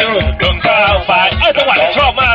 ดูดวงดาวไปเอ้ยจังหวัดชอบมาก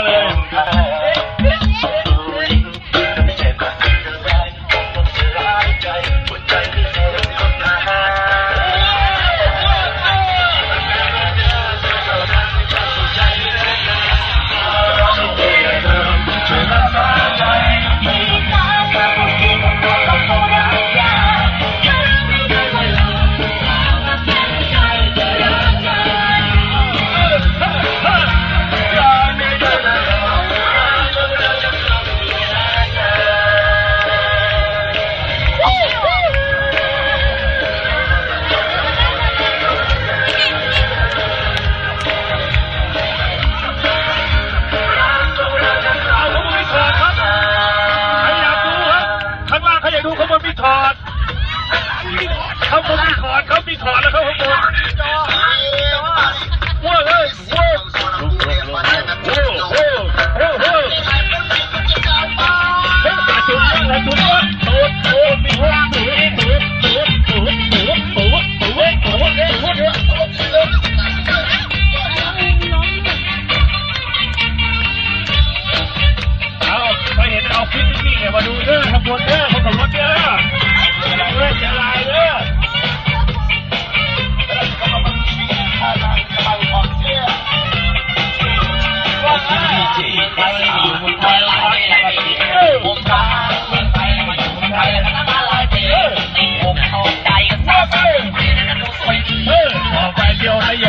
เขาไม่มีขอนเขามีขอนแล้วเขาขโมยบนว้าวเฮ้ยว้าวว้าวว้าวว้าวว้าวจุดเรื่องอะไรจุดเรื่องโตโตมีหัวตุ๋ยตุ๋ยตุ๋ยตุ๋ยตุ๋ยตุ๋ยตุ๋ยตุ๋ยตุ๋ยตุ๋ยเอาไปเห็นเอาฟิตนี่ไงมาดูเด้อขบวนเด้อขบวนเด้อ ไปเดียวไป